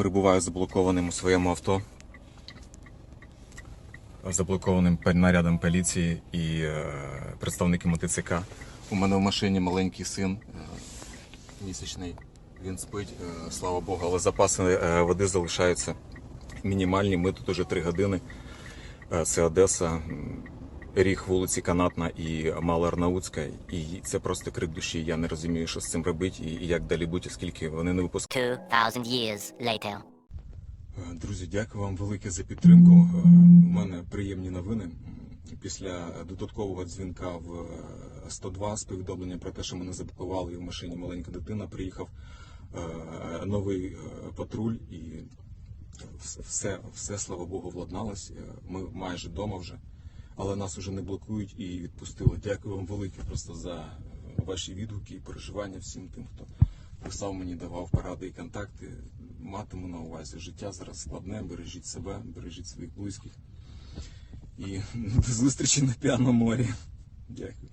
перебуваю заблокованим у своєму авто. Заблокованим нарядом поліції і е, представники МТЦК. У мене в машині маленький син е, місячний. Він спить, е, слава Богу, але запаси води залишаються мінімальні. Ми тут уже три години. Це Одеса, ріг вулиці Канатна і Мала Арнаутська. І це просто крик душі. Я не розумію, що з цим робити і як далі бути, оскільки вони не випускають. 2,000 years later. Е, Друзі, дякую вам велике за підтримку. Е, У мене приємні новини. Після додаткового дзвінка в е, 102 з повідомленням про те, що мене заблокували і в машині маленька дитина, приїхав е, новий е, патруль і все, все, слава Богу, владналось. Е, Ми майже вдома вже, але нас уже не блокують і відпустили. Дякую вам велике просто за е, ваші відгуки і переживання всім тим, хто писав мені, давав поради і контакти. Матиму на увазі. Життя зараз складне, бережіть себе, бережіть своїх близьких. І до зустрічі на п'яному морі. Дякую.